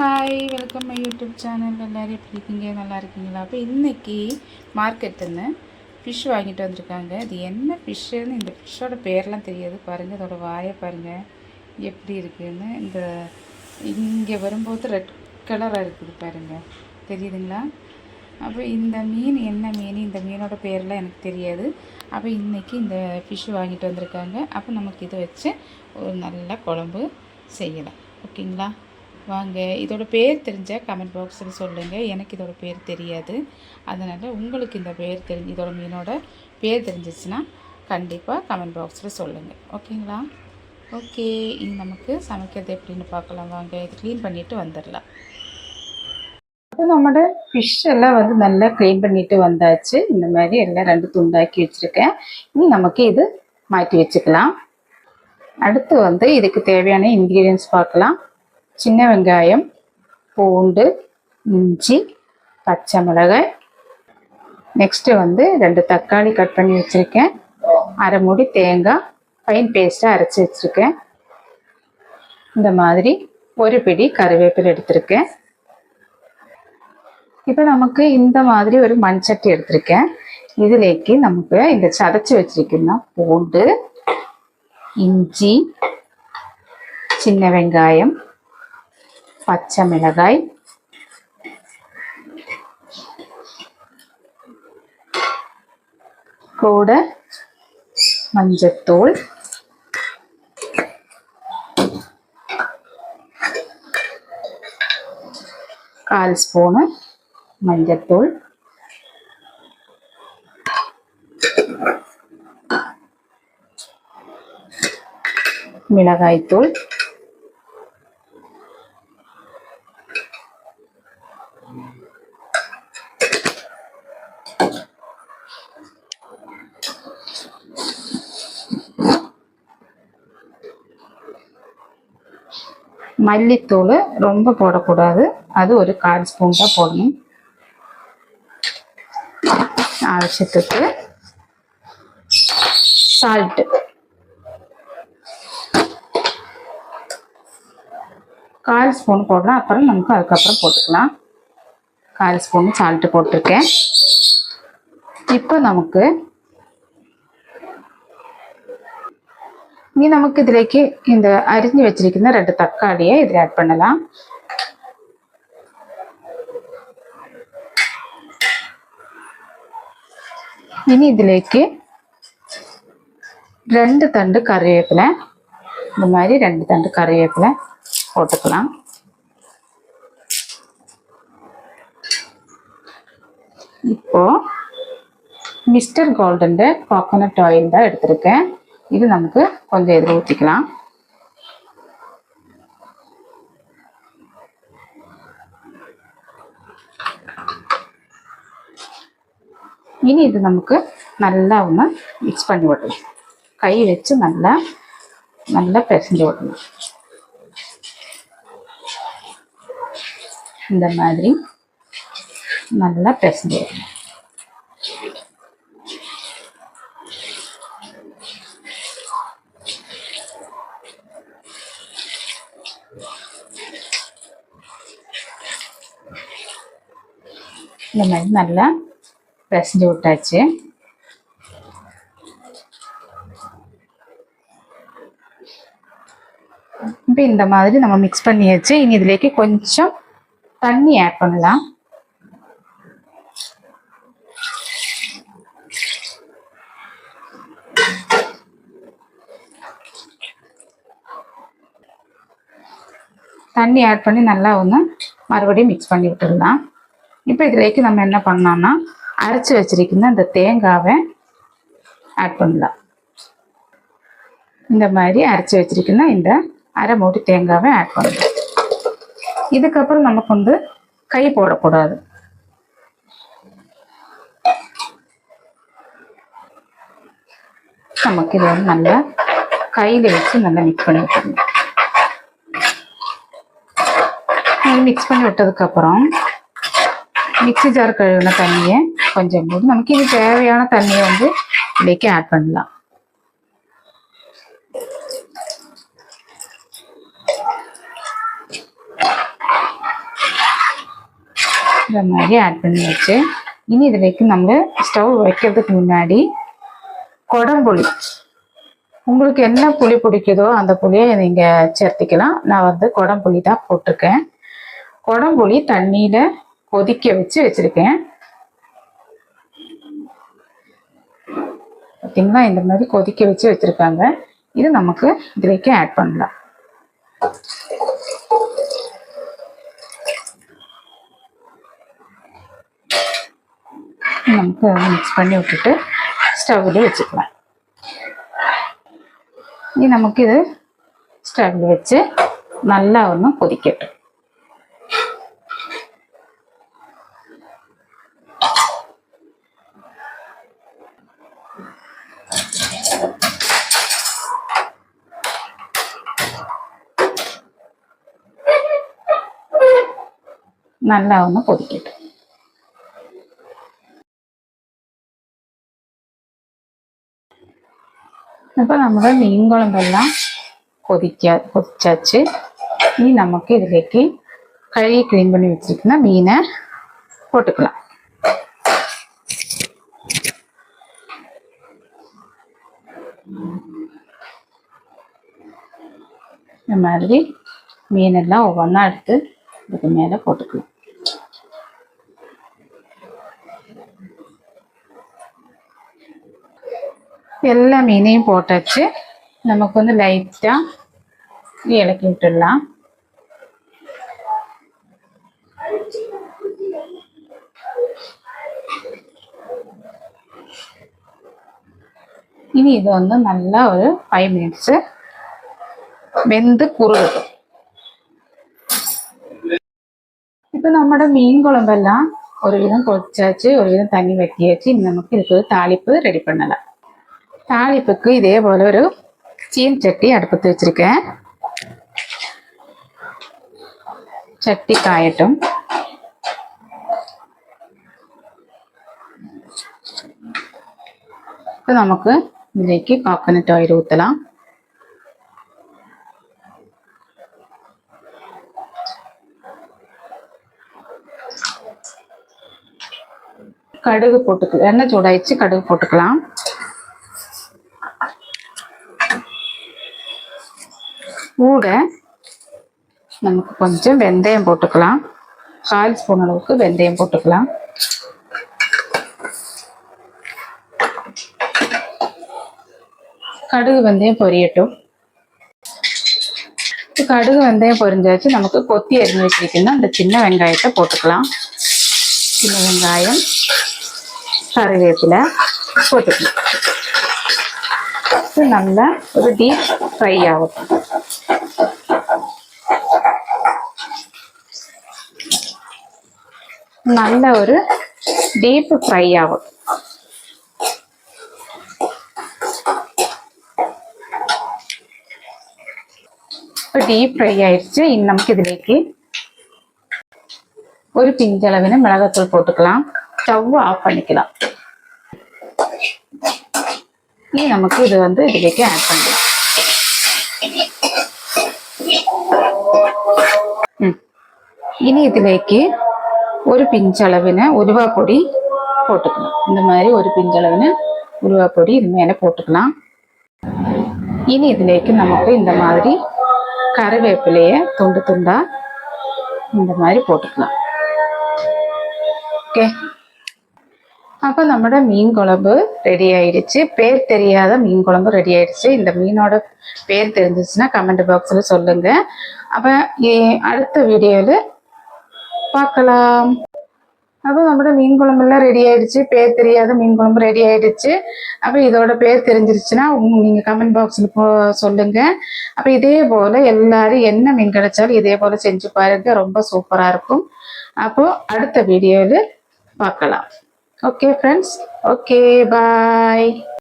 Hi welcome my YouTube channel எல்லோரும் எப்படி இருக்கீங்க? நல்லா இருக்கீங்களா? அப்போ இன்றைக்கி மார்க்கெட்டுன்னு ஃபிஷ் வாங்கிட்டு வந்திருக்காங்க. இது என்ன ஃபிஷ்ஷுன்னு இந்த ஃபிஷ்ஷோட பேர்லாம் தெரியாது. பாருங்கள் இதோட வாயை பாருங்கள் எப்படி இருக்குதுன்னு இந்த இங்கே வரும்போது ரெட் கலராக இருக்குது பாருங்கள் தெரியுதுங்களா? அப்போ இந்த மீன் என்ன மீன்? இந்த மீனோட பேர்லாம் எனக்கு தெரியாது. அப்போ இன்றைக்கி இந்த ஃபிஷ் வாங்கிட்டு வந்திருக்காங்க. அப்போ நமக்கு இதை வச்சு ஒரு நல்ல குழம்பு செய்யலாம். ஓகேங்களா? வாங்க இதோட பேர் தெரிஞ்சால் கமெண்ட் பாக்ஸில் சொல்லுங்கள் எனக்கு இதோட பேர் தெரியாது. அதனால் உங்களுக்கு இந்த பேர் தெரிஞ்சு இதோட மீனோட பேர் தெரிஞ்சிச்சுன்னா கண்டிப்பாக கமெண்ட் பாக்ஸில் சொல்லுங்கள் ஓகேங்களா? ஓகே இது நமக்கு சமைக்கிறது எப்படின்னு பார்க்கலாம். வாங்க இது க்ளீன் பண்ணிவிட்டு வந்துடலாம். இப்போ நம்மளோட ஃபிஷ் எல்லாம் வந்து நல்லா க்ளீன் பண்ணிட்டு வந்தாச்சு. இந்த மாதிரி எல்லாம் ரெண்டு துண்டாக்கி வச்சுருக்கேன். இனி நமக்கு இது மாற்றி வச்சுக்கலாம். அடுத்து வந்து இதுக்கு தேவையான இன்க்ரீடியன்ஸ் பார்க்கலாம். சின்ன வெங்காயம் பூண்டு இஞ்சி பச்சை மிளகாய். நெக்ஸ்ட்டு வந்து ரெண்டு தக்காளி கட் பண்ணி வச்சுருக்கேன். அரை மூடி தேங்காய் ஃபைன் பேஸ்ட்டாக அரைச்சி வச்சுருக்கேன். இந்த மாதிரி ஒரு பிடி கருவேப்பிலை எடுத்திருக்கேன். இப்போ நமக்கு இந்த மாதிரி ஒரு மண்சட்டி எடுத்திருக்கேன். இதுலேக்கு நமக்கு இந்த சதைச்சி வச்சிருக்கோம்னா பூண்டு இஞ்சி சின்ன வெங்காயம் பச்சை மிளகாய் கூட மஞ்சத்தூள் கால் ஸ்பூனு மஞ்சத்தூள் மல்லித்தூள் ரொம்ப போடக்கூடாது. அது ஒரு கால் ஸ்பூன் தான் போடணும். ஆവശ്யத்துக்கு சால்ட்டு கால் ஸ்பூன் போடலாம். அப்புறம் நமக்கு அதுக்கப்புறம் போட்டுக்கலாம். கால் ஸ்பூன் சால்ட்டு போட்டிருக்கேன். இப்போ நமக்கு ഇനി നമുക്ക് ഇതിലേക്ക് இந்த അരിഞ്ഞു വെച്ചിരിക്കുന്ന രണ്ട് തക്കാളിയെ ഇതിൽ ആഡ് பண்ணலாம் ഇനി ഇതിലേക്ക് ரெண்டு தண்டு கறிவேப்பிலை இந்த மாதிரி ரெண்டு தண்டு கறிவேப்பிலை போட்டுக்கலாம் இப்போ மிஸ்டர் கோல்டன்ட கோகோனட் ஆயில் தான் எடுத்திருக்கேன் இது நமக்கு கொஞ்சம் இதில் ஊற்றிக்கலாம் இனி இது நமக்கு நல்லா ஒன்று மிக்ஸ் பண்ணி விடணும் கை வச்சு நல்லா நல்லா பிசைஞ்சு விடணும் இந்த மாதிரி நல்லா பிசைஞ்சு விடணும் இந்த மாதிரி நல்லா பிசைஞ்சு விட்டாச்சு. இப்போ இந்த மாதிரி நம்ம மிக்ஸ் பண்ணியாச்சு. இனி இதுலேக்கு கொஞ்சம் தண்ணி ஆட் பண்ணலாம். தண்ணி ஆட் பண்ணி நல்லா ஒன்று மறுபடியும் மிக்ஸ் பண்ணி விட்டுடலாம். இப்போ இதுலேக்கு நம்ம என்ன பண்ணோம்னா அரைச்சி வச்சிருக்கிற இந்த தேங்காவை ஆட் பண்ணலாம். இந்த மாதிரி அரைச்சி வச்சிருக்கிற இந்த அரை மூட்டி தேங்காவை ஆட் பண்ணலாம். இதுக்கப்புறம் நமக்கு வந்து கை போடக்கூடாது. நமக்கு இதை வந்து நல்லா கையில் வச்சு நல்லா மிக்ஸ் பண்ணி விட்டுருங்க மிக்ஸ் பண்ணி விட்டதுக்கப்புறம் மிக்ஸி ஜார் கழுவின தண்ணியை கொஞ்சம் போது நமக்கு இது தேவையான தண்ணியை வந்து இதுலேக்கு ஆட் பண்ணலாம். இந்த மாதிரி ஆட் பண்ணி வச்சு இனி இதுலேக்கு நம்ம ஸ்டவ் வைக்கிறதுக்கு முன்னாடி குடம்புளி. உங்களுக்கு என்ன புளி பிடிக்குதோ அந்த புளியை நீங்கள் சேர்த்திக்கலாம். நான் வந்து குடம்புளி தான் போட்டிருக்கேன். குடம்புளி தண்ணியில் கொதிக்க வச்சு வச்சுருக்கேன். பார்த்தீங்களா இந்த மாதிரி கொதிக்க வச்சு வச்சுருக்காங்க. இது நமக்கு இதுலேக்கு ஆட் பண்ணலாம். நமக்கு மிக்ஸ் பண்ணி விட்டுட்டு ஸ்டவ்வில் வச்சுக்கலாம். இது நமக்கு இது ஸ்டவ்ல வச்சு நல்லா ஒன்று கொதிக்கட்டும். நல்லா ஒன்று கொதிக்கட்டும் இப்போ നമ്മുടെ മീൻ കുഴമ്പെല്ലാം കൊതിക്ക കൊതിച്ചാച്ച് ഇനി നമുക്ക് ഇതിലേക്ക് കഴുകി ക്ലീൻ பண்ணி வச்சிருக்கிற மீனை போட்டுக்கலாம் இந்த மாதிரி மீனெல்லாம் ஒவ்வொன்றா எடுத்து இதுக்கு மேலே போட்டுக்கலாம் എല്ലാ മീനെയും പൊട്ടച്ച് നമുക്കൊന്ന് ലൈറ്റാ ഈ ഇളക്കിയിട്ടുള്ള ഇനി ഇതൊന്ന് നല്ല ഒരു ഫൈവ് മിനിറ്റ്സ് വെന്ത് കുറുകിട്ടും ഇപ്പൊ നമ്മുടെ മീൻ കുളമ്പെല്ലാം ഒരുവിധം കൊച്ചാച്ച് ഒരുവിധം തണ്ണി വെട്ടിയേച്ച് ഇനി നമുക്ക് ഇതൊരു താളിപ്പ് റെഡി പണലാം தாளிப்புக்கு இதே போல ஒரு சீன் சட்டி அடுப்பத்து வச்சிருக்கேன் ചട്ടി കായട്ടും ഇപ്പൊ നമുക്ക് ഇതിലേക്ക് കോക്കനട്ട് ഓയിൽ ഊത്തലാം கடுகு போட்டுக்கலாம் எண்ணெய் சூடாயிடுச்சு கடுகு போட்டுக்கலாம் கூட நமக்கு கொஞ்சம் வெந்தயம் போட்டுக்கலாம். கால் ஸ்பூன் அளவுக்கு வெந்தயம் போட்டுக்கலாம். கடுகு வெந்தயம் பொரியட்டும். கடுகு வெந்தயம் பொரிஞ்சாச்சு. நமக்கு கொத்தி அரிஞ்சு வச்சிருக்கணும் அந்த சின்ன வெங்காயத்தை போட்டுக்கலாம். சின்ன வெங்காயம் கருவேப்பிலை போட்டுக்கலாம். நல்லா ஒரு டீப் ஃப்ரை ஆகட்டும். നല്ല ഒരു ഡീപ്പ് ഫ്രൈ ആവും ഡീപ്പ് ഫ്രൈ ആയിട്ട് ഇനി നമുക്കിതിലേക്ക് ஒரு பிஞ்சளவின மிளகாத்தூள் போட்டுக்கலாம் ஸ்டவ் ஆஃப் பண்ணிக்கலாம் இனி நமக்கு இது வந்து இதுலேக்கு ஆட் பண்ணிக்கலாம் இனி இதுலேக்கு ഇതിലേക്ക് ஒரு பிஞ்சளவின உருவாப்பொடி போட்டுக்கலாம் இந்த மாதிரி ஒரு பிஞ்சளவின உருவாப்பொடி இது மேலே போட்டுக்கலாம் இனி ഇതിലേക്ക് നമുക്ക് இந்த மாதிரி கருவேப்பிலையை துண்டு துண்டா இந்த மாதிரி போட்டுக்கலாம் ஓகே அப்போ நம்மளோட மீன் குழம்பு ரெடி ஆயிடுச்சு பேர் தெரியாத மீன் குழம்பு ரெடி ஆயிடுச்சு இந்த மீனோட பேர் தெரிஞ்சிச்சுன்னா கமெண்ட் பாக்ஸில் சொல்லுங்க அப்போ அடுத்த வீடியோவில் பார்க்கலாம். அப்போ நம்மளோட மீன் குழம்புலாம் ரெடி ஆயிடுச்சு. பேர் தெரியாத மீன் குழம்பு ரெடி ஆயிடுச்சு. அப்போ இதோட பேர் தெரிஞ்சிருச்சுன்னா நீங்கள் கமெண்ட் பாக்ஸில் போ சொல்லுங்க. அப்போ இதே போல் எல்லாரும் என்ன மீன் கிடைச்சாலும் இதே போல் செஞ்சு பாருங்க. ரொம்ப சூப்பராக இருக்கும். அப்போது அடுத்த வீடியோவில் பார்க்கலாம். Okay friends okay bye